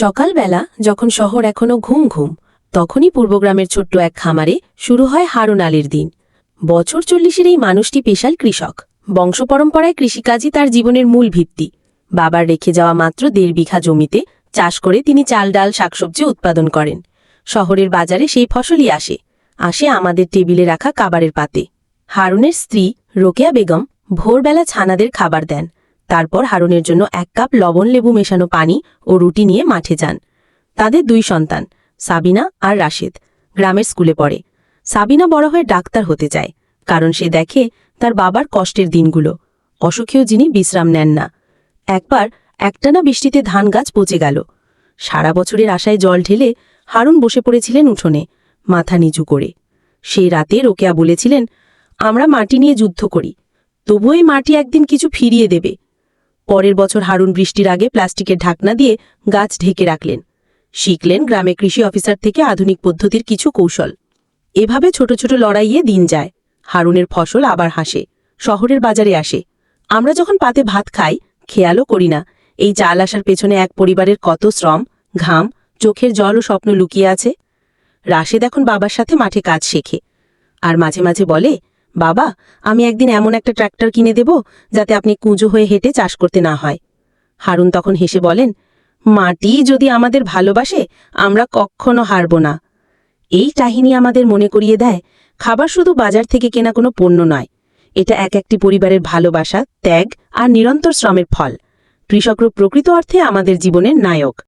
সকালবেলা যখন শহর এখনও ঘুম ঘুম, তখনই পূর্বগ্রামের ছোট্ট এক খামারে শুরু হয় হারুন আলীর দিন। বছর চল্লিশের এই মানুষটি পেশাল কৃষক। বংশপরম্পরায় কৃষিকাজই তার জীবনের মূল ভিত্তি। বাবার রেখে যাওয়া মাত্র দেড় বিঘা জমিতে চাষ করে তিনি চাল, ডাল, শাকসবজি উৎপাদন করেন। শহরের বাজারে সেই ফসলই আসে। আসে আমাদের টেবিলে রাখা কাবারের পাতে। হারুনের স্ত্রী রোকেয়া বেগম ভোরবেলা ছানাদের খাবার দেন। তারপর হারুনের জন্য এক কাপ লবণ, লেবু, মেশানো পানি ও রুটি নিয়ে মাঠে যান। তাদের দুই সন্তান, সাবিনা আর রাশেদ, গ্রামের স্কুলে পড়ে। সাবিনা বড় হয়ে ডাক্তার হতে চায় কারণ সে দেখে তার বাবার কষ্টের দিনগুলো। অসুখেও যিনি বিশ্রাম নেন না। একবার একটানা বৃষ্টিতে ধান গাছ পচে গেল। সারা বছরের আশায় জল ঢেলে হারুন বসে পড়েছিলেন উঠোনে, মাথা নিচু করে। সেই রাতে রোকেয়া বলেছিলেন, আমরা মাটি নিয়ে যুদ্ধ করি তবু এই মাটি একদিন কিছু ফিরিয়ে দেবে। পরের বছর হারুন বৃষ্টির আগে প্লাস্টিকের ঢাকনা দিয়ে গাছ ঢেকে রাখলেন। শিখলেন গ্রামে কৃষি অফিসার থেকে আধুনিক পদ্ধতির কিছু কৌশল। এভাবে ছোট ছোট লড়াইয়ে দিন যায়। হারুনের ফসল আবার হাসে, শহরের বাজারে আসে। আমরা যখন পাতে ভাত খাই, খেয়ালও করি না। এই চাল আসার পেছনে এক পরিবারের কত শ্রম, ঘাম, চোখের জল ও স্বপ্ন লুকিয়ে আছে? রাশেদ এখন বাবার সাথে মাঠে কাজ শেখে। আর মাঝে মাঝে বলে বাবা, আমি একদিন এমন একটা ট্র্যাক্টর কিনে দেব যাতে আপনি কুঁজো হয়ে হেঁটে চাষ করতে না হয়। হারুন তখন হেসে বলেন, মাটি যদি আমাদের ভালোবাসে, আমরা কখনো হারব না। এই কাহিনী আমাদের মনে করিয়ে দেয়, খাবার শুধু বাজার থেকে কেনা কোনো পণ্য নয়। এটা এক একটি পরিবারের ভালোবাসা, ত্যাগ আর নিরন্তর শ্রমের ফল। কৃষকরা প্রকৃত অর্থে আমাদের জীবনের নায়ক।